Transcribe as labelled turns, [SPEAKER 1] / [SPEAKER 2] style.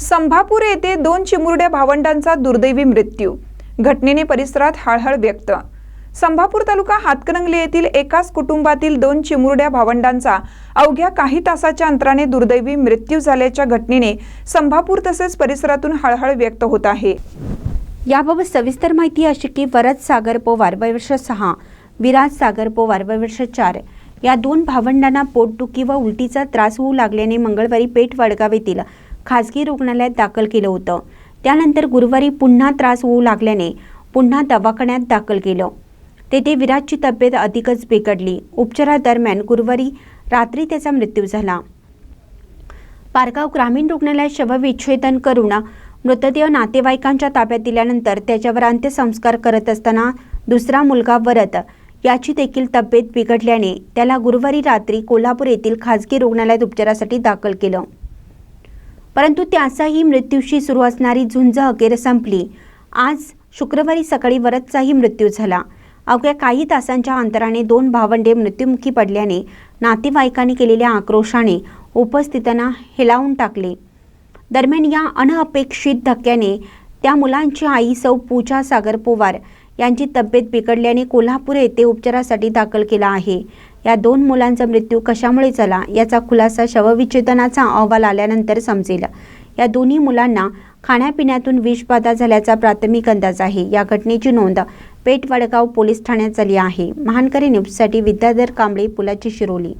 [SPEAKER 1] संभापूर येथे दोन चिमुरड्या भावंडांचा दुर्दैवी मृत्यू. घटनेने परिसरात हळहळ व्यक्त. संभापूर तालुका हातकणंगले येथील एकाच कुटुंबातील दोन चिमुरड्या भावंडांचा अवघ्या काही तासाच्या अंतराने दुर्दैवी मृत्यू झाल्याच्या घटनेने संभापूर तसेच परिसरातून हळहळ व्यक्त होत आहे.
[SPEAKER 2] याबाबत सविस्तर माहिती अशी की वरद सागर पोवार वयवर्ष सहा विराज सागर पोवार वयवर्ष चार या दोन भावंडांना पोटदुखी व उलटीचा त्रास होऊ लागल्याने मंगळवारी पेठ वडगाव येथील खासगी रुग्णालयात दाखल केलं होतं. त्यानंतर गुरुवारी पुन्हा त्रास होऊ लागल्याने पुन्हा दवाखान्यात दाखल केलं. तेथे विराजची तब्येत अधिकच बिघडली. उपचारादरम्यान गुरुवारी रात्री त्याचा मृत्यू झाला. पारगाव ग्रामीण रुग्णालयात शवविच्छेदन करून मृतदेह नातेवाईकांच्या ताब्यात दिल्यानंतर त्याच्यावर अंत्यसंस्कार करत असताना दुसरा मुलगा वरत याची देखील तब्येत बिघडल्याने त्याला गुरुवारी रात्री कोल्हापूर येथील खाजगी रुग्णालयात उपचारासाठी दाखल केलं. परंतु त्याचाही मृत्यूशी सुरू असणारी झुंज अखेर संपली. आज शुक्रवारी सकाळी वरदचाही मृत्यू झाला. अवघ्या काही तासांच्या अंतराने दोन भावंडे मृत्युमुखी पडल्याने नातेवाईकांनी केलेल्या आक्रोशाने उपस्थितांना हेलावून टाकले. दरम्यान या अनअपेक्षित धक्क्याने त्या मुलांची आई सौ पूजा सागर पोवार यांची तब्येत बिघडल्याने कोल्हापूर येथे उपचारासाठी दाखल केला आहे. या दोन मुलांचा मृत्यू कशामुळे झाला याचा खुलासा शवविच्छेदनाचा अहवाल आल्यानंतर समजेल. या दोन्ही मुलांना खाण्यापिण्यातून विषबाधा झाल्याचा प्राथमिक अंदाज आहे. या घटनेची नोंद पेठ वडगाव पोलीस ठाण्यात झाली आहे. महानकरी न्यूजसाठी विद्याधर कांबळे पुलाची शिरोली.